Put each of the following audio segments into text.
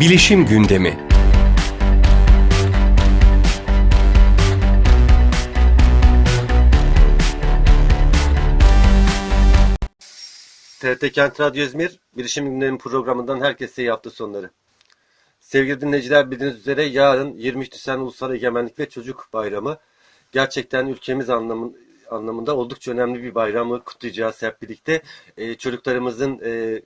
Bilişim gündemi. TRT Kent Radyo İzmir Bilişim Günleri programından herkese iyi hafta sonları. Sevgili dinleyiciler bildiğiniz üzere yarın 23 Nisan Ulusal Egemenlik ve Çocuk Bayramı. Gerçekten ülkemiz anlamın, anlamında oldukça önemli bir bayramı kutlayacağız hep birlikte. Ee, çocuklarımızın e,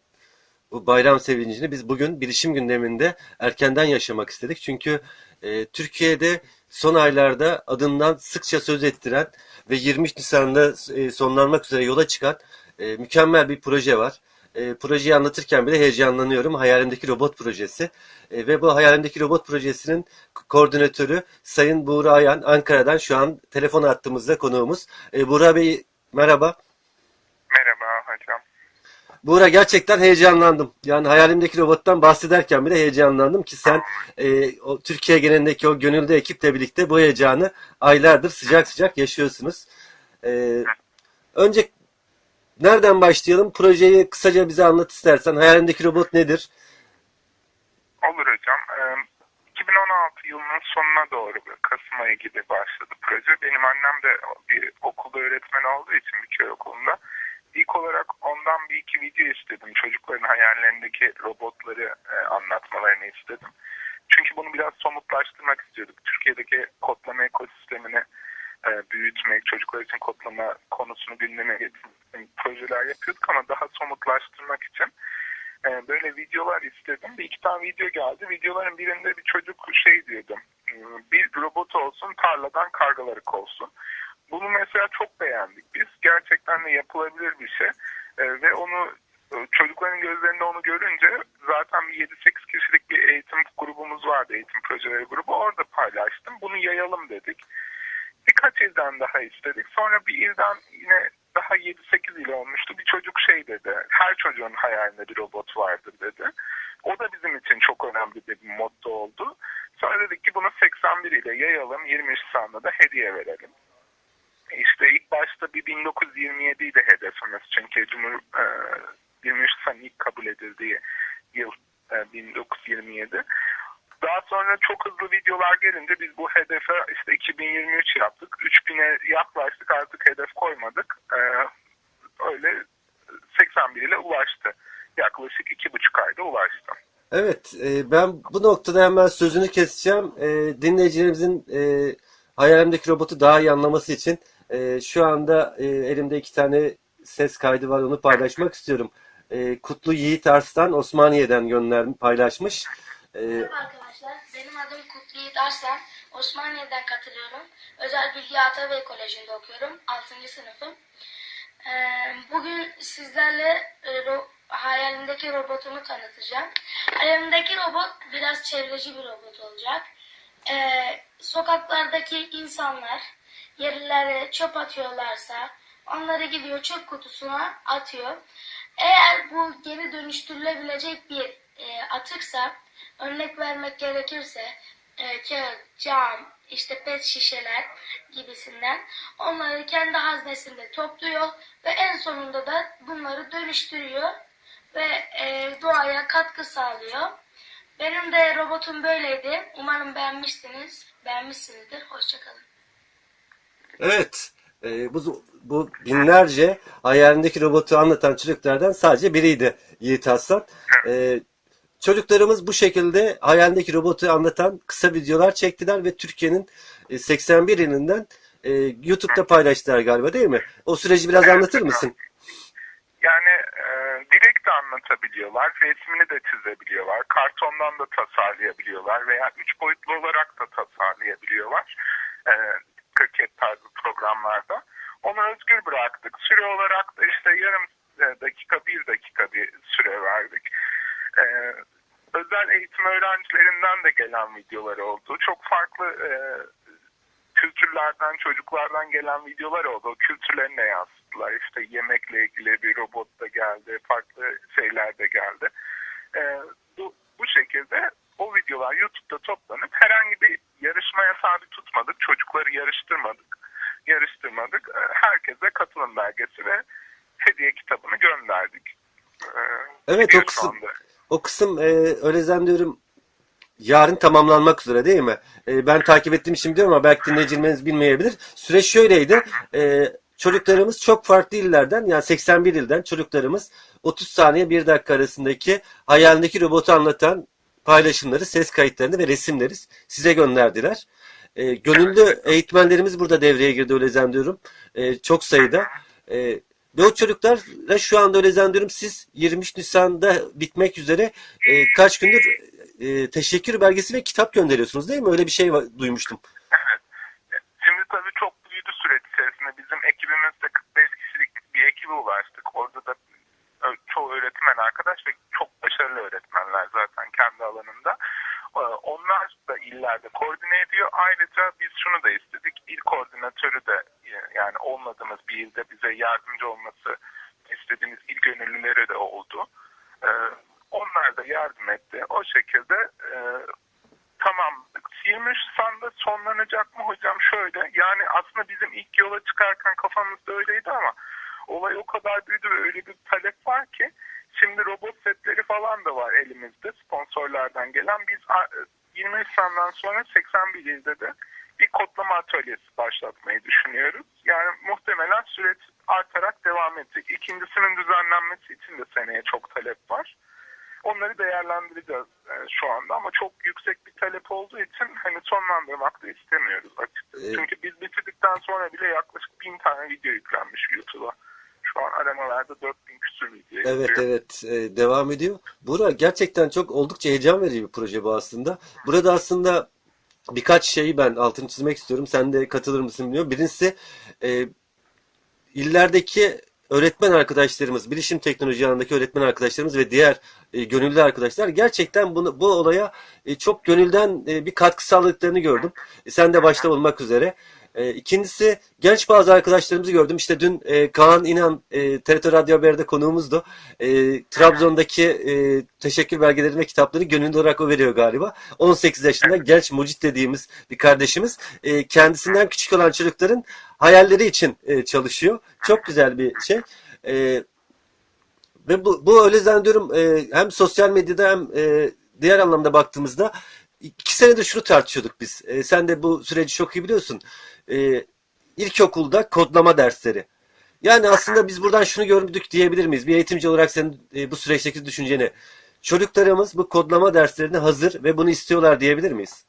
bu bayram sevincini biz bugün bilişim gündeminde erkenden yaşamak istedik. Çünkü e, Türkiye'de son aylarda adından sıkça söz ettiren ve 23 Nisan'da e, sonlanmak üzere yola çıkan e, mükemmel bir proje var. E, projeyi anlatırken bile heyecanlanıyorum. Hayalimdeki robot projesi. E, ve bu hayalimdeki robot projesinin ko- koordinatörü Sayın Buğra Ayan Ankara'dan şu an telefon attığımızda konuğumuz. E, Buğra Bey merhaba. Merhaba. Buğra gerçekten heyecanlandım. Yani hayalimdeki robottan bahsederken bile heyecanlandım ki sen e, o Türkiye genelindeki o gönüllü ekiple birlikte bu heyecanı aylardır sıcak sıcak yaşıyorsunuz. E, önce nereden başlayalım? Projeyi kısaca bize anlat istersen. Hayalindeki robot nedir? Olur hocam. Ee, 2016 yılının sonuna doğru Kasım ayı gibi başladı proje. Benim annem de bir okulda öğretmen olduğu için bir köy okulunda. İlk olarak ondan bir iki video istedim. Çocukların hayallerindeki robotları e, anlatmalarını istedim. Çünkü bunu biraz somutlaştırmak istiyorduk. Türkiye'deki kodlama ekosistemini e, büyütmek, çocuklar için kodlama konusunu gündeme getirmek projeler yapıyorduk ama daha somutlaştırmak için e, böyle videolar istedim. Bir iki tane video geldi. Videoların birinde bir çocuk şey diyordu. e, Bir robot olsun tarladan kargaları kovsun. Bunu mesela çok beğendik biz. Gerçekten de yapılabilir bir şey. E, ve onu e, çocukların gözlerinde onu görünce zaten bir 7-8 kişilik bir eğitim grubumuz vardı. Eğitim projeleri grubu. Orada paylaştım. Bunu yayalım dedik. Birkaç ilden daha istedik. Sonra bir ilden yine daha 7-8 il olmuştu. Bir çocuk şey dedi. Her çocuğun hayalinde bir robot vardır dedi. O da bizim için çok önemli bir motto oldu. Sonra dedik ki bunu 81 ile yayalım. 23 Nisan'da da hediye verelim. İşte ilk başta bir 1927 idi hedefimiz. Çünkü Cumhur, e, 23 Nisan ilk kabul edildiği yıl e, 1927. Daha sonra çok hızlı videolar gelince biz bu hedefe işte 2023 yaptık. 3000'e yaklaştık artık hedef koymadık. Ee, öyle 81 ile ulaştı. Yaklaşık iki buçuk ayda ulaştı. Evet, e, ben bu noktada hemen sözünü keseceğim. E, dinleyicilerimizin e, hayalimdeki robotu daha iyi anlaması için e, şu anda e, elimde iki tane ses kaydı var, onu paylaşmak istiyorum. E, Kutlu Yiğit Arslan Osmaniye'den gönder paylaşmış. E, Merhaba arkadaşlar, benim adım Kutlu Yiğit Arslan. Osmaniye'den katılıyorum. Özel Bilgi Atabey Koleji'nde okuyorum. 6. sınıfım. Ee, Bugün sizlerle e, ro- hayalimdeki robotumu tanıtacağım. Hayalimdeki robot biraz çevreci bir robot olacak. Ee, Sokaklardaki insanlar yerlere çöp atıyorlarsa onları gidiyor çöp kutusuna atıyor. Eğer bu geri dönüştürülebilecek bir e, atıksa örnek vermek gerekirse e, kağıt, cam, işte pet şişeler gibisinden onları kendi haznesinde topluyor ve en sonunda da bunları dönüştürüyor ve e, doğaya katkı sağlıyor. Benim de robotum böyleydi. Umarım beğenmişsiniz. Beğenmişsinizdir. Hoşçakalın. Evet, e, bu, bu binlerce hayalindeki robotu anlatan çocuklardan sadece biriydi Yiğit Arslan. E, Çocuklarımız bu şekilde hayalindeki robotu anlatan kısa videolar çektiler ve Türkiye'nin e, 81 ilinden e, YouTube'da paylaştılar galiba değil mi? O süreci biraz anlatır mısın? Yani e, direkt de anlatabiliyorlar, resmini de çizebiliyorlar, kartondan da tasarlayabiliyorlar veya üç boyutlu olarak da tasarlayabiliyorlar. E, Cricut tarzı programlarda. Onu özgür bıraktık. Süre olarak da işte yarım e, dakika, bir dakika bir süre verdik. E, özel eğitim öğrencilerinden de gelen videolar oldu. Çok farklı e, kültürlerden, çocuklardan gelen videolar oldu. O kültürlerine yansıttılar. İşte yemekle ilgili bir robot da geldi, farklı şeyler de geldi. Ee, bu, bu şekilde o videolar YouTube'da toplanıp herhangi bir yarışmaya tabi tutmadık. Çocukları yarıştırmadık. Yarıştırmadık. Ee, Herkese katılım belgesi ve hediye kitabını gönderdik. Ee, Evet, o kısım-. O kısım e, öyle zannediyorum yarın tamamlanmak üzere değil mi? E, ben takip ettiğim için biliyorum ama belki dinleyicilerimiz bilmeyebilir. Süreç şöyleydi. E, çocuklarımız çok farklı illerden yani 81 ilden çocuklarımız 30 saniye 1 dakika arasındaki hayalindeki robotu anlatan paylaşımları, ses kayıtlarını ve resimleri size gönderdiler. E, gönüllü eğitmenlerimiz burada devreye girdi öyle zannediyorum. E, çok sayıda. E, ve o çocuklarla şu anda öyle zannediyorum siz 23 Nisan'da bitmek üzere e, kaç gündür e, teşekkür belgesi ve kitap gönderiyorsunuz değil mi? Öyle bir şey va- duymuştum. Şimdi tabii çok büyüdü süreç içerisinde. Bizim ekibimizde 45 kişilik bir ekibe ulaştık. Orada da ö- çoğu öğretmen arkadaş ve çok başarılı öğretmenler zaten kendi alanında. Onlar da illerde koordine ediyor. Ayrıca biz şunu da istedik. İl koordinatörü de e, yani olmadığımız bir ilde bize yardımcı olması istediğimiz il gönüllüleri de oldu. Ee, Onlar da yardım etti. O şekilde e, Tamam. 23 Nisan'da sonlanacak mı hocam? Şöyle yani aslında bizim ilk yola çıkarken kafamızda öyleydi ama olay o kadar büyüdü ve öyle bir talep var ki şimdi robot setleri falan da var elimizde sponsorlardan gelen. Biz a- 20 Nisan'dan sonra 81 ilde de bir kodlama atölyesi başlatmayı düşünüyoruz. Yani muhtemelen süreç artarak devam edecek. İkincisinin düzenlenmesi için de seneye çok talep var. Onları değerlendireceğiz e, şu anda ama çok yüksek bir talep olduğu için hani sonlandırmak da istemiyoruz açıkçası. Evet. Çünkü biz bitirdikten sonra bile yaklaşık bin tane video yüklenmiş YouTube'a. Şu an aramalarda 4000 küsur video Evet yüklüyor. evet e, devam ediyor. Bura gerçekten çok oldukça heyecan verici bir proje bu aslında. Burada aslında birkaç şeyi ben altını çizmek istiyorum. Sen de katılır mısın bilmiyorum. Birincisi e, illerdeki öğretmen arkadaşlarımız, bilişim teknoloji alanındaki öğretmen arkadaşlarımız ve diğer e, gönüllü arkadaşlar gerçekten bunu bu olaya e, çok gönülden e, bir katkı sağladıklarını gördüm. E, sen de başta olmak üzere. E, ikincisi genç bazı arkadaşlarımızı gördüm. İşte dün e, Kaan İnan e, TRT Radyo Haber'de konuğumuzdu. E, Trabzon'daki e, teşekkür belgeleri ve kitapları gönüllü olarak o veriyor galiba. 18 yaşında genç mucit dediğimiz bir kardeşimiz. E, kendisinden küçük olan çocukların hayalleri için e, çalışıyor. Çok güzel bir şey. E, ve bu, bu öyle zannediyorum e, hem sosyal medyada hem e, diğer anlamda baktığımızda iki senedir şunu tartışıyorduk biz. E, sen de bu süreci çok iyi biliyorsun. E, ilkokulda kodlama dersleri. Yani aslında biz buradan şunu gördük diyebilir miyiz? Bir eğitimci olarak senin e, bu süreçteki düşünceni. Çocuklarımız bu kodlama derslerine hazır ve bunu istiyorlar diyebilir miyiz?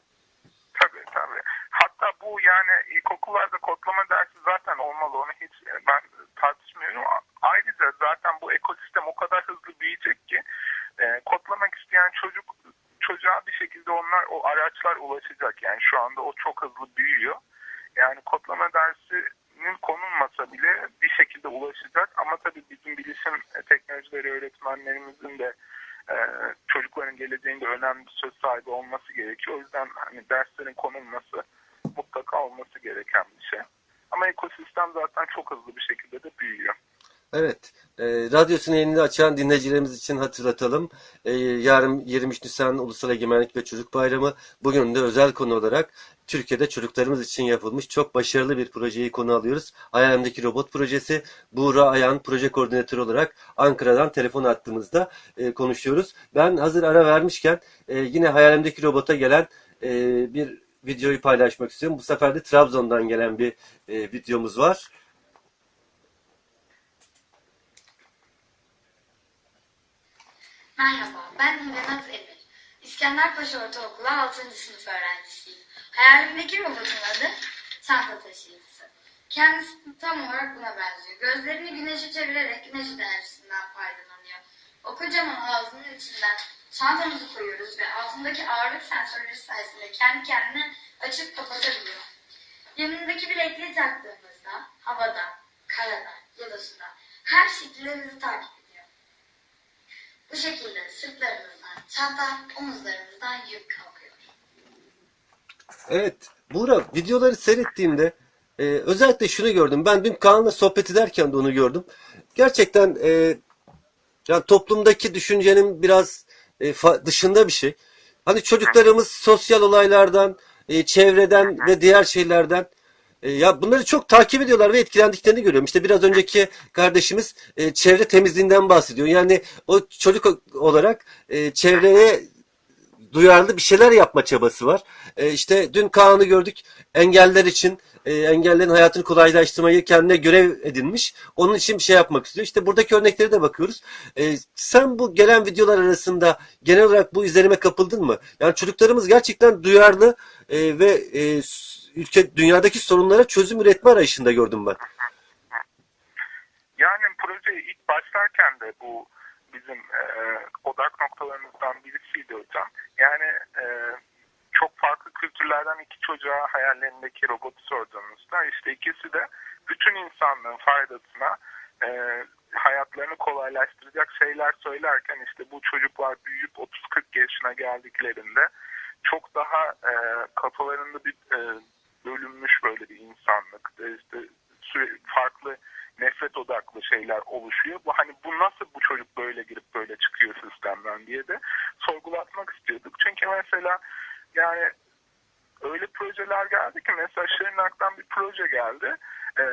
Tabii tabii. Hatta bu yani ilkokullarda kodlama dersi zaten olmalı onu hiç e, ben tartışmıyorum. Ayrıca zaten bu ekosistem o kadar hızlı büyüyecek ki e, kodlamak isteyen çocuk çocuğa bir şekilde onlar o araçlar ulaşacak. Yani şu anda o çok hızlı büyüyor. Yani kodlama dersinin konulmasa bile bir şekilde ulaşacak. Ama tabii bizim bilişim teknolojileri öğretmenlerimizin de e, çocukların geleceğinde önemli bir söz sahibi olması gerekiyor. O yüzden hani derslerin konulması mutlaka olması gereken bir şey. Ama ekosistem zaten çok hızlı bir şekilde de büyüyor. Evet, e, radyosunu yeni açan dinleyicilerimiz için hatırlatalım. E, yarın 23 Nisan Ulusal Egemenlik ve Çocuk Bayramı. Bugün de özel konu olarak Türkiye'de çocuklarımız için yapılmış çok başarılı bir projeyi konu alıyoruz. Hayalimdeki robot projesi. Buğra Ayan proje koordinatörü olarak Ankara'dan telefon attığımızda e, konuşuyoruz. Ben hazır ara vermişken e, yine hayalimdeki robota gelen e, bir videoyu paylaşmak istiyorum. Bu sefer de Trabzon'dan gelen bir e, videomuz var. Merhaba, ben Hilenaz Emir. İskenderpaşa Ortaokulu 6. sınıf öğrencisiyim. Hayalimdeki robotun adı çanta taşıyıcısı. Kendisi tam olarak buna benziyor. Gözlerini güneşe çevirerek güneş enerjisinden faydalanıyor. O kocaman ağzının içinden çantamızı koyuyoruz ve altındaki ağırlık sensörleri sayesinde kendi kendine açıp kapatabiliyor. Yanındaki bilekliği taktığımızda havada, karada ya da suda her şekilde bizi takip ediyor. Bu şekilde sırtlarımızdan çanta, omuzlarımızdan yük kalkıyor. Evet, Buğra videoları seyrettiğimde e, özellikle şunu gördüm. Ben dün Kaan'la sohbet ederken de onu gördüm. Gerçekten e, yani toplumdaki düşüncenin biraz e, dışında bir şey. Hani çocuklarımız sosyal olaylardan, e, çevreden ve diğer şeylerden e, ya bunları çok takip ediyorlar ve etkilendiklerini görüyorum. İşte biraz önceki kardeşimiz e, çevre temizliğinden bahsediyor. Yani o çocuk olarak e, çevreye duyarlı bir şeyler yapma çabası var. E, işte dün Kaan'ı gördük. Engeller için e, engellerin hayatını kolaylaştırmayı kendine görev edinmiş. Onun için bir şey yapmak istiyor. İşte buradaki örnekleri de bakıyoruz. E, sen bu gelen videolar arasında genel olarak bu izlenime kapıldın mı? Yani çocuklarımız gerçekten duyarlı e, ve e, ülke dünyadaki sorunlara çözüm üretme arayışında gördüm ben. Yani projeye ilk başlarken de bu bizim e, odak noktalarımızdan birisiydi hocam. Yani e, çok farklı kültürlerden iki çocuğa hayallerindeki robotu sorduğumuzda işte ikisi de bütün insanlığın faydasına e, hayatlarını kolaylaştıracak şeyler söylerken işte bu çocuklar büyüyüp 30-40 yaşına geldiklerinde çok daha e, kafalarında bir e, bölünmüş böyle bir insanlık işte farklı nefret odaklı şeyler oluşuyor. Bu hani bu nasıl bu çocuk böyle girip böyle çıkıyor sistemden diye de sorgulatmak istiyorduk. Çünkü mesela yani öyle projeler geldi ki mesela Şırnak'tan bir proje geldi. Ee,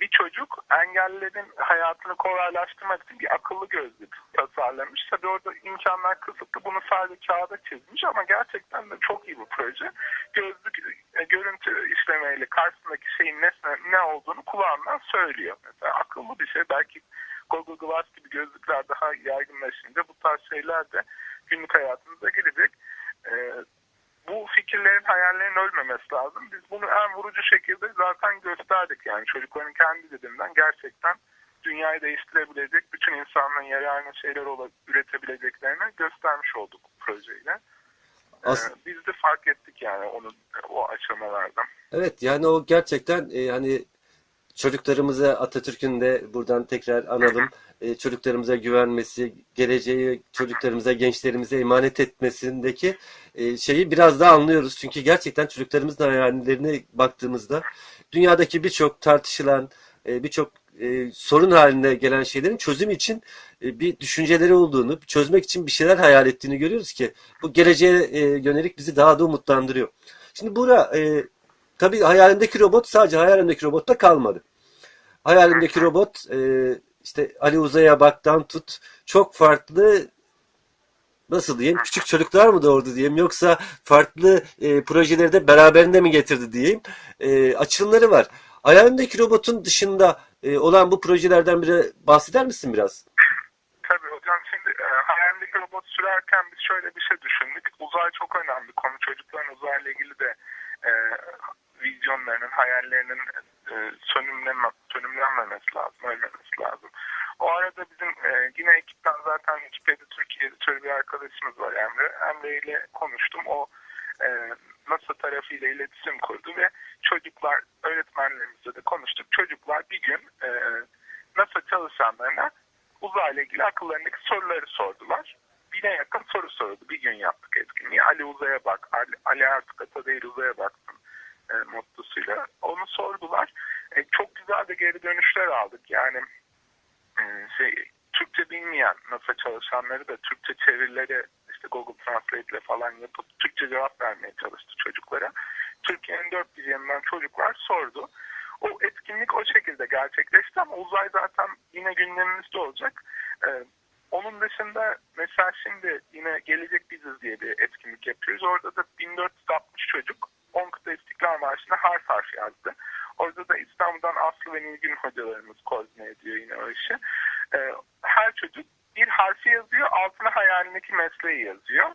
bir çocuk engellilerin hayatını kolaylaştırmak için bir akıllı gözlük tasarlamış. Tabii orada imkanlar kısıtlı. Bunu sadece kağıda çizmiş ama gerçekten de çok iyi bir proje. Gözlük e, görüntü işlemeyle karşısındaki şeyin nesne ne olduğunu kulağından söylüyor. Mesela akıllı bir şey. Belki Google Glass gibi gözlükler daha yaygınlaşınca bu tarz şeyler de günlük hayatımıza girecek. Ee, bu fikirlerin, hayallerin ölmemesi lazım. Biz bunu en vurucu şekilde zaten gösterdik. Yani çocukların kendi dediğinden gerçekten dünyayı değiştirebilecek, bütün insanlığın yararına şeyler üretebileceklerini göstermiş olduk bu projeyle. Ee, As- biz de fark ettik yani onun o aşamalardan. Evet yani o gerçekten e, hani çocuklarımıza Atatürk'ün de buradan tekrar analım. E, çocuklarımıza güvenmesi, geleceği çocuklarımıza, gençlerimize emanet etmesindeki e, şeyi biraz daha anlıyoruz. Çünkü gerçekten çocuklarımızın hayallerine baktığımızda dünyadaki birçok tartışılan, e, birçok e, sorun haline gelen şeylerin çözüm için e, bir düşünceleri olduğunu, çözmek için bir şeyler hayal ettiğini görüyoruz ki bu geleceğe e, yönelik bizi daha da umutlandırıyor. Şimdi Buğra, e, tabii hayalimdeki robot sadece hayalimdeki robotta kalmadı. Hayalimdeki robot e, işte Ali Uzay'a baktan tut çok farklı nasıl diyeyim küçük çocuklar mı doğurdu diyeyim yoksa farklı e, projeleri de beraberinde mi getirdi diyeyim e, açılımları var. Hayalimdeki robotun dışında e, olan bu projelerden biri bahseder misin biraz? Tabii hocam şimdi e, hayalimdeki robot sürerken biz şöyle bir şey düşündük. Uzay çok önemli konu. Çocukların uzayla ilgili de e, vizyonlarının, hayallerinin e, sönümlenme, sönümlenmemesi lazım, ölmemesi lazım. O arada bizim e, yine ekipten zaten Wikipedia Türkiye editörü bir arkadaşımız var Emre. Emre ile konuştum. O e, NASA tarafıyla iletişim kurdu ve çocuklar, öğretmenlerimizle de konuştuk. Çocuklar bir gün e, NASA çalışanlarına uzayla ilgili akıllarındaki soruları sordular. Bine yakın soru soruldu. Bir gün yaptık etkinliği. Ali uzaya bak, Ali, Ali artık ata değil uzaya baksın e, mottosuyla. Onu sordular. E, çok güzel de geri dönüşler aldık. Yani e, şey Türkçe bilmeyen NASA çalışanları da Türkçe çevirileri işte Google Translate ile falan yapıp Türkçe cevap vermeye çalıştı çocuklara. Türkiye'nin dört bir yanından çocuklar sordu. O etkinlik o şekilde gerçekleşti ama uzay zaten yine gündemimizde olacak. Ee, onun dışında mesela şimdi yine Gelecek Biziz diye bir etkinlik yapıyoruz. Orada da 1460 çocuk 10 kıta İstiklal Marşı'na harf harf yazdı. Orada da İstanbul'dan Aslı ve Nilgün hocalarımız koordine ediyor yine o işi. Ee, her çocuk bir harfi yazıyor, altına hayalindeki mesleği yazıyor.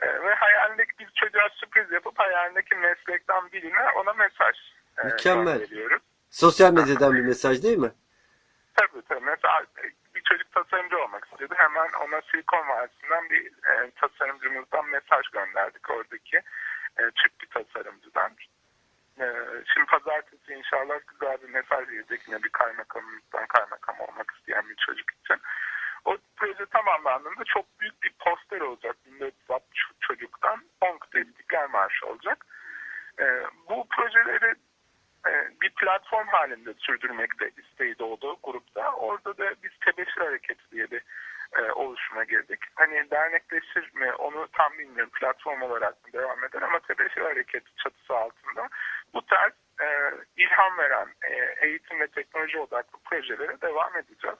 Ee, ve hayalindeki bir çocuğa sürpriz yapıp hayalindeki meslekten birine ona mesaj e, Mükemmel. Sosyal medyadan bir mesaj değil mi? Tabii tabii. Mesela bir çocuk tasarımcı olmak istiyordu. Hemen ona Silikon Vadisi'nden bir e, tasarımcımızdan mesaj gönderdik oradaki e, Türk bir tasarımcıdan. E, şimdi pazartesi inşallah güzel bir mesaj gelecek yine bir kaymakamımızdan kaymakam olmak isteyen bir çocuk için. O proje tamamlandığında çok büyük bir poster olacak. 1460 çocuktan 10 kıta İstiklal Marşı olacak. E, bu projeleri e, bir platform halinde sürdürmekte isteği doğdu grupta. Orada da biz Tebeşir Hareketi diye bir e, oluşuma girdik. Hani dernekleşir mi onu tam bilmiyorum platform olarak mı devam eder ama Tebeşir Hareketi çatısı altında bu tarz e, ilham veren e, eğitim ve teknoloji odaklı projelere devam edeceğiz.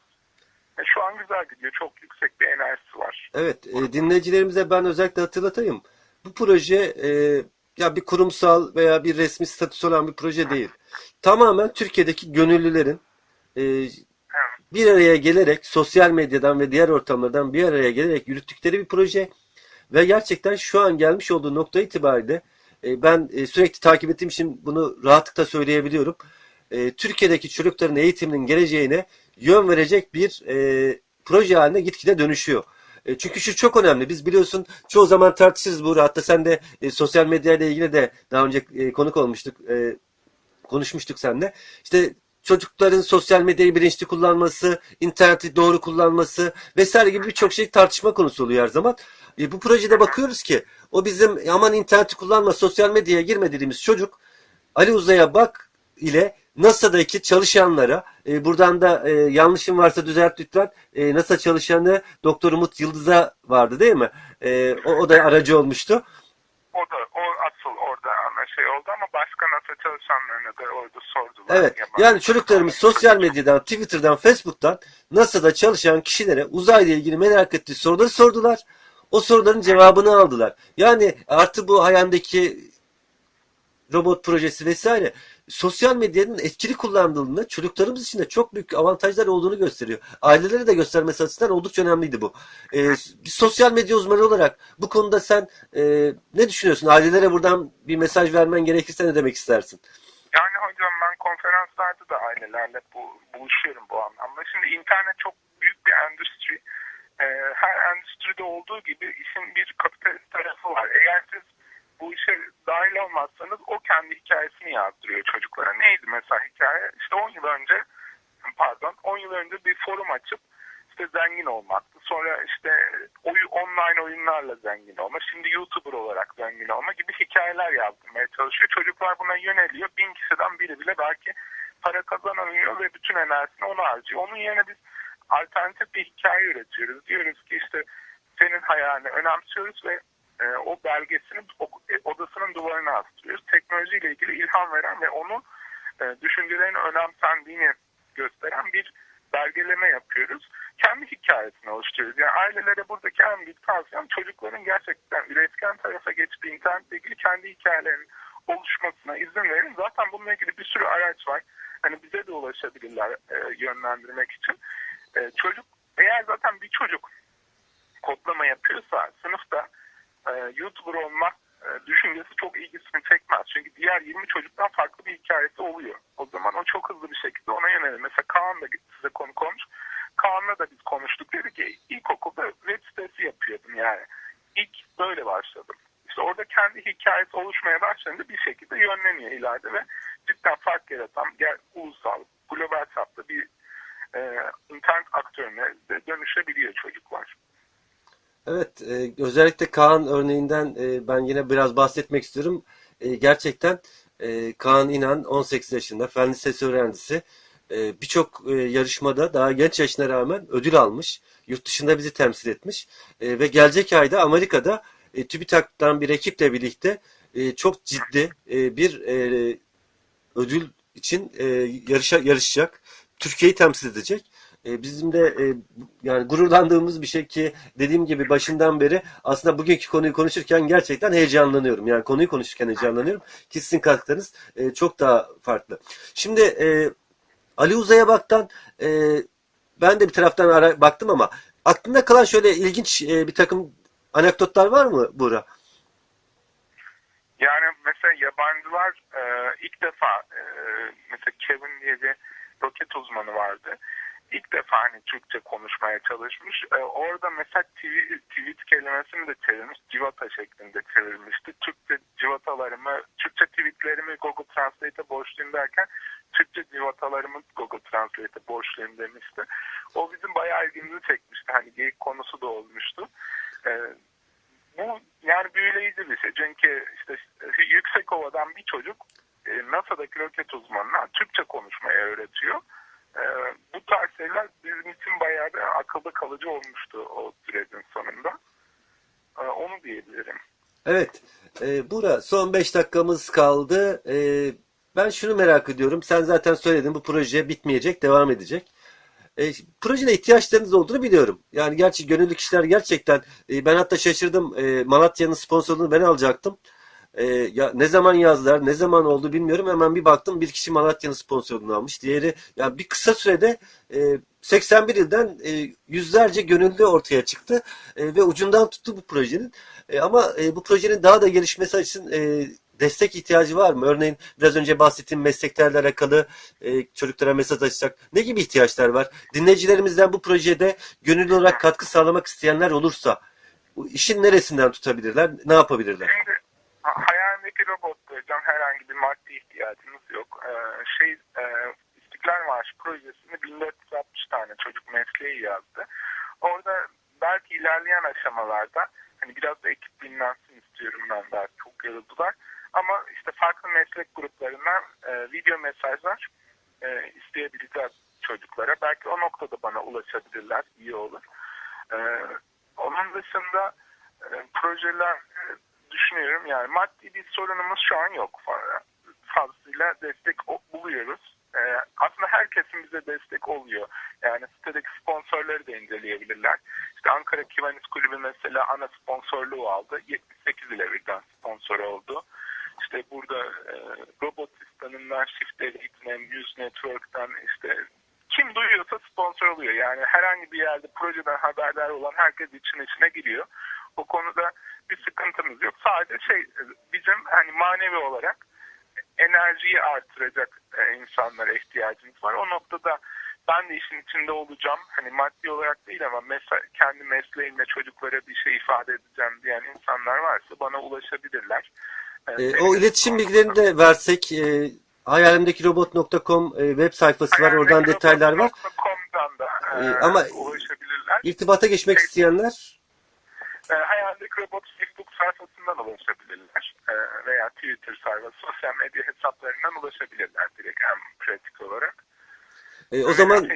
E, şu an güzel gidiyor. Çok yüksek bir enerjisi var. Evet, e, dinleyicilerimize ben özellikle hatırlatayım. Bu proje e, ya bir kurumsal veya bir resmi statüsü olan bir proje değil. Tamamen Türkiye'deki gönüllülerin e, bir araya gelerek sosyal medyadan ve diğer ortamlardan bir araya gelerek yürüttükleri bir proje ve gerçekten şu an gelmiş olduğu nokta itibariyle e, ben e, sürekli takip ettiğim için bunu rahatlıkla söyleyebiliyorum. E, Türkiye'deki çocukların eğitiminin geleceğine yön verecek bir e, proje haline gitgide dönüşüyor. E, çünkü şu çok önemli. Biz biliyorsun çoğu zaman tartışırız bu. Hatta sen de e, sosyal medya ile ilgili de daha önce e, konuk olmuştuk. E, konuşmuştuk seninle. İşte çocukların sosyal medyayı bilinçli kullanması, interneti doğru kullanması vesaire gibi birçok şey tartışma konusu oluyor her zaman. E, bu projede bakıyoruz ki o bizim aman interneti kullanma, sosyal medyaya girme dediğimiz çocuk Ali Uzay'a bak ile NASA'daki çalışanlara e, buradan da e, yanlışım varsa düzelt lütfen. E, NASA çalışanı Doktor Umut Yıldız'a vardı değil mi? E, o, o da aracı olmuştu. O da o asıl orada ana şey oldu ama başka NASA çalışanlarına da orada sordular. Evet. Yabancı Yani çocuklarımız sosyal medyadan, Twitter'dan, Facebook'tan NASA'da çalışan kişilere uzayla ilgili merak ettiği soruları sordular. O soruların cevabını aldılar. Yani artı bu hayandaki robot projesi vesaire sosyal medyanın etkili kullanıldığında çocuklarımız için de çok büyük avantajlar olduğunu gösteriyor. Ailelere de göstermesi açısından oldukça önemliydi bu. Ee, bir sosyal medya uzmanı olarak bu konuda sen e, ne düşünüyorsun? Ailelere buradan bir mesaj vermen gerekirse ne demek istersin? Yani hocam ben konferanslarda da ailelerle bu, buluşuyorum bu anlamda. Şimdi internet çok büyük bir endüstri. Ee, her endüstride olduğu gibi işin bir kapitalist tarafı var. Eğer siz bu işe dahil olmazsanız o kendi hikayesini yazdırıyor çocuklara. Neydi mesela hikaye? İşte 10 yıl önce pardon 10 yıl önce bir forum açıp işte zengin olmaktı. Sonra işte oyu, online oyunlarla zengin olma. Şimdi YouTuber olarak zengin olma gibi hikayeler yazdırmaya çalışıyor. Çocuklar buna yöneliyor. Bin kişiden biri bile belki para kazanamıyor ve bütün enerjisini ona harcıyor. Onun yerine biz alternatif bir hikaye üretiyoruz. Diyoruz ki işte senin hayalini önemsiyoruz ve e, o belgesini e, odasının duvarına astırıyoruz. Teknolojiyle ilgili ilham veren ve onu e, düşüncelerini önemsendiğini gösteren bir belgeleme yapıyoruz. Kendi hikayesini oluşturuyoruz. Yani ailelere buradaki en büyük tavsiyem çocukların gerçekten üretken tarafa geçip internetle ilgili kendi hikayelerinin oluşmasına izin verin. Zaten bununla ilgili bir sürü araç var. Hani bize de ulaşabilirler e, yönlendirmek için. E, çocuk eğer zaten bir çocuk kodlama yapıyorsa sınıfta e, YouTuber olma e, düşüncesi çok ilgisini çekmez. Çünkü diğer 20 çocuktan farklı bir hikayesi oluyor. O zaman o çok hızlı bir şekilde ona yönelir. Mesela Kaan da size konuk olmuş. Kaan'la da biz konuştuk. Dedi ki ilkokulda web sitesi yapıyordum yani. İlk böyle başladım. İşte orada kendi hikayesi oluşmaya başlayınca bir şekilde yönleniyor ileride ve cidden fark yaratan gel, ulusal, global çapta bir e, internet aktörüne dönüşebiliyor çocuklar. Evet, e, özellikle Kaan örneğinden e, ben yine biraz bahsetmek istiyorum. E, gerçekten e, Kaan İnan 18 yaşında, fen lisesi öğrencisi. E, Birçok e, yarışmada daha genç yaşına rağmen ödül almış. Yurt dışında bizi temsil etmiş. E, ve gelecek ayda Amerika'da e, TÜBİTAK'tan bir ekiple birlikte e, çok ciddi e, bir e, ödül için e, yarışa, yarışacak. Türkiye'yi temsil edecek. E, bizim de e, yani gururlandığımız bir şey ki dediğim gibi başından beri aslında bugünkü konuyu konuşurken gerçekten heyecanlanıyorum. Yani konuyu konuşurken heyecanlanıyorum ki sizin katkılarınız e, çok daha farklı. Şimdi e, Ali Uzay'a baktan ben de bir taraftan ara, baktım ama aklında kalan şöyle ilginç bir takım anekdotlar var mı Buğra? Yani mesela yabancılar ilk defa mesela Kevin diye bir roket uzmanı vardı. İlk defa hani Türkçe konuşmaya çalışmış. E, orada mesela tweet, tweet kelimesini de çevirmiş. Civata şeklinde çevirmişti. Türkçe civatalarımı, Türkçe tweetlerimi Google Translate'e borçluyum derken Türkçe civatalarımı Google Translate'e borçluyum demişti. O bizim bayağı ilgimizi çekmişti. Hani geyik konusu da olmuştu. E, bu yani büyüleyici bir şey. Çünkü işte Yüksekova'dan bir çocuk e, NASA'daki roket uzmanına Türkçe konuşmayı öğretiyor. E, bu tarz şeyler bizim için bayağı da akılda kalıcı olmuştu o sürecin sonunda. E, onu diyebilirim. Evet, e, Buğra son 5 dakikamız kaldı. E, ben şunu merak ediyorum. Sen zaten söyledin bu proje bitmeyecek, devam edecek. E, projede ihtiyaçlarınız olduğunu biliyorum. Yani gerçi gönüllü kişiler gerçekten e, ben hatta şaşırdım. E, Malatya'nın sponsorluğunu ben alacaktım. E, ya ne zaman yazdılar, ne zaman oldu bilmiyorum. Hemen bir baktım bir kişi Malatya'nın sponsorluğunu almış. Diğeri ya bir kısa sürede e, 81 ilden e, yüzlerce gönüllü ortaya çıktı E, ve ucundan tuttu bu projenin. E, ama e, bu projenin daha da gelişmesi açısından e, destek ihtiyacı var mı? Örneğin biraz önce bahsettiğim mesleklerle alakalı e, çocuklara mesaj açacak ne gibi ihtiyaçlar var? Dinleyicilerimizden bu projede gönüllü olarak katkı sağlamak isteyenler olursa işin neresinden tutabilirler? Ne yapabilirler? Hocam herhangi bir maddi ihtiyacımız yok. Ee, şey e, İstiklal Marşı projesini 1460 tane çocuk mesleği yazdı. Orada belki ilerleyen aşamalarda hani biraz da ekip dinlensin istiyorum ben daha çok yoruldular. Ama işte farklı meslek gruplarından e, video mesajlar e, isteyebileceğiz çocuklara. Belki o noktada bana ulaşabilirler. iyi olur. Ee, onun dışında e, projeler e, düşünüyorum. Yani maddi bir sorunumuz şu an yok. Fa- Fazlasıyla destek buluyoruz. Ee, aslında herkesin bize destek oluyor. Yani sitedeki sponsorları da inceleyebilirler. İşte Ankara Kivanis Kulübü mesela ana sponsorluğu aldı. 78 ile birden sponsor oldu. İşte burada e, Robotistan'ından Shift Elite'den, Use Network'tan işte kim duyuyorsa sponsor oluyor. Yani herhangi bir yerde projeden haberdar olan herkes için içine giriyor. O konuda bir sıkıntımız yok. Sadece şey bizim hani manevi olarak enerjiyi artıracak e, insanlara ihtiyacımız var. O noktada ben de işin içinde olacağım. Hani maddi olarak değil ama mesela kendi mesleğimle çocuklara bir şey ifade edeceğim diyen insanlar varsa bana ulaşabilirler. E, E, o iletişim bilgilerini de versek e, hayalimdekirobot.com e, web sayfası var. Oradan detaylar var. Da e, E, ama- ulaşabilirler. İrtibata geçmek isteyenler E, Hayaldeki Robot Facebook sayfasından ulaşabilirler. E, veya Twitter sayfası, sosyal medya hesaplarından ulaşabilirler direkt en pratik olarak. E, o zaman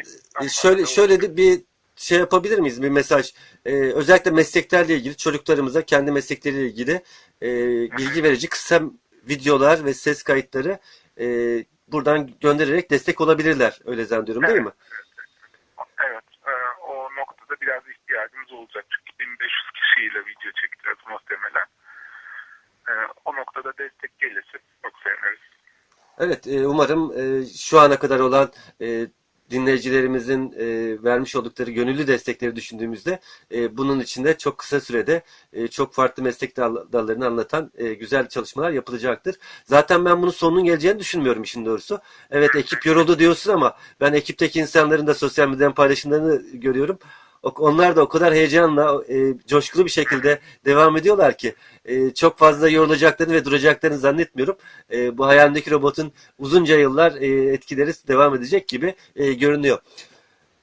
e, şöyle şöyle de bir şey yapabilir miyiz? Bir mesaj. E, özellikle mesleklerle ilgili çocuklarımıza kendi meslekleriyle ilgili e, bilgi verici kısa videolar ve ses kayıtları e, buradan göndererek destek olabilirler. Öyle zannediyorum değil mi? Evet, e, o noktada biraz ihtiyacımız olacak. Çünkü 1500 kişiyle video çekeceğiz muhtemelen. E, o noktada destek gelirse çok seviniriz. Evet, e, umarım e, şu ana kadar olan e, dinleyicilerimizin vermiş oldukları gönüllü destekleri düşündüğümüzde bunun içinde çok kısa sürede çok farklı meslek dal- dallarını anlatan güzel çalışmalar yapılacaktır. Zaten ben bunun sonunun geleceğini düşünmüyorum işin doğrusu. Evet ekip yoruldu diyorsun ama ben ekipteki insanların da sosyal medyadan paylaşımlarını görüyorum. Onlar da o kadar heyecanla, e, coşkulu bir şekilde devam ediyorlar ki e, çok fazla yorulacaklarını ve duracaklarını zannetmiyorum. E, bu hayalimdeki robotun uzunca yıllar e, etkileri devam edecek gibi e, görünüyor.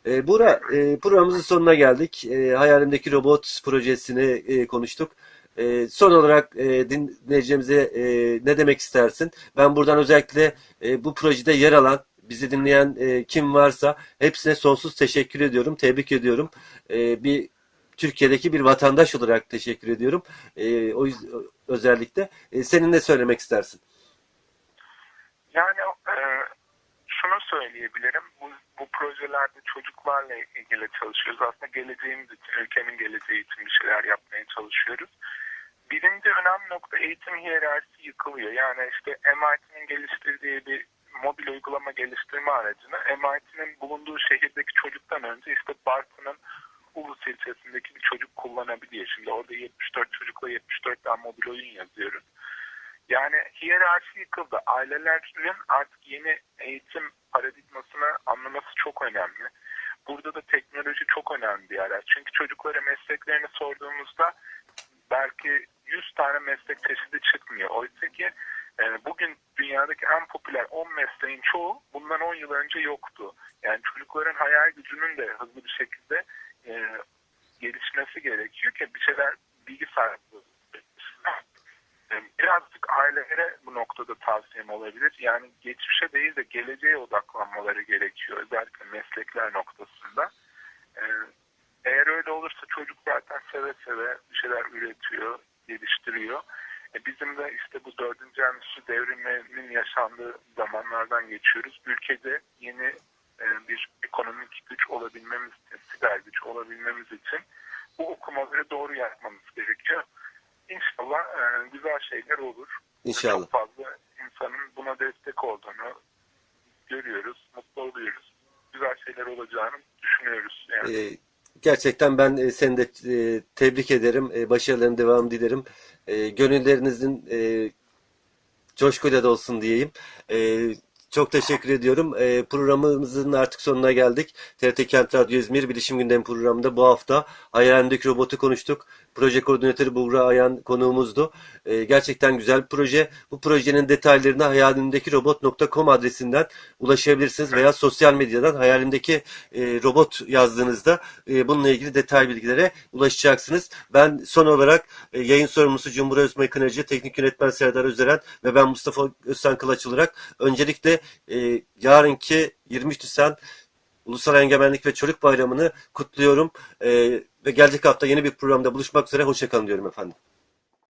E, Buğra, e, programımızın sonuna geldik. E, hayalimdeki robot projesini e, konuştuk. E, son olarak e, dinleyicilerimize e, ne demek istersin? Ben buradan özellikle e, bu projede yer alan, bizi dinleyen e, kim varsa hepsine sonsuz teşekkür ediyorum, tebrik ediyorum. E, bir Türkiye'deki bir vatandaş olarak teşekkür ediyorum. E, o yüz- özellikle. E, senin ne söylemek istersin? Yani e, şunu söyleyebilirim. Bu, bu projelerde çocuklarla ilgili çalışıyoruz. Aslında geleceğimiz için, ülkenin geleceği için bir şeyler yapmaya çalışıyoruz. Birinci önemli nokta eğitim hiyerarşisi yıkılıyor. Yani işte MIT'nin geliştirdiği bir mobil uygulama geliştirme aracını MIT'nin bulunduğu şehirdeki çocuktan önce işte Bartın'ın Ulus ilçesindeki bir çocuk kullanabiliyor. Şimdi orada 74 çocukla 74 tane mobil oyun yazıyoruz. Yani hiyerarşi yıkıldı. Ailelerin artık yeni eğitim paradigmasını anlaması çok önemli. Burada da teknoloji çok önemli bir araç. Çünkü çocuklara mesleklerini sorduğumuzda belki 100 tane meslek çeşidi çıkmıyor. Oysa ki e, bugün dünyadaki en popüler 10 mesleğin çoğu bundan 10 yıl önce yoktu. Yani çocukların hayal gücünün de hızlı bir şekilde e, gelişmesi gerekiyor ki bir şeyler bilgi sahibi olsunlar. E, Birazcık ailelere bu noktada tavsiyem olabilir. Yani geçmişe değil de geleceğe odaklanmaları gerekiyor. Özellikle meslekler noktasında. E, Eğer öyle olursa çocuk zaten seve seve bir şeyler üretiyor, geliştiriyor. E, Bizim de işte bu dördüncü endüstri devriminin yaşandığı zamanlardan geçiyoruz. Ülkede yeni e, bir ekonomik güç olabilmemiz için, siber güç olabilmemiz için bu okumaları doğru yapmamız gerekiyor. İnşallah e, güzel şeyler olur. İnşallah. Çok fazla insanın buna destek olduğunu görüyoruz, mutlu oluyoruz. Güzel şeyler olacağını düşünüyoruz. Yani. Ee, gerçekten ben e, seni de e, tebrik ederim. E, başarıların devamı dilerim. E, gönüllerinizin e, coşkuyla da olsun diyeyim. E, çok teşekkür ediyorum. E, programımızın artık sonuna geldik. TRT Kent Radyo İzmir Bilişim Gündemi programında bu hafta hayalindeki robotu konuştuk. Proje koordinatörü Buğra Ayan konuğumuzdu. E, gerçekten güzel bir proje. Bu projenin detaylarına hayalindeki robot.com adresinden ulaşabilirsiniz veya sosyal medyadan hayalimdeki e, robot yazdığınızda e, bununla ilgili detay bilgilere ulaşacaksınız. Ben son olarak e, yayın sorumlusu Cumhur Özmay Kınacı, teknik yönetmen Serdar Özeren ve ben Mustafa Özsan Kılaç olarak öncelikle e, yarınki 23 Nisan Ulusal Engelmenlik ve Çocuk Bayramı'nı kutluyorum. E, ve gelecek hafta yeni bir programda buluşmak üzere. Hoşçakalın diyorum efendim.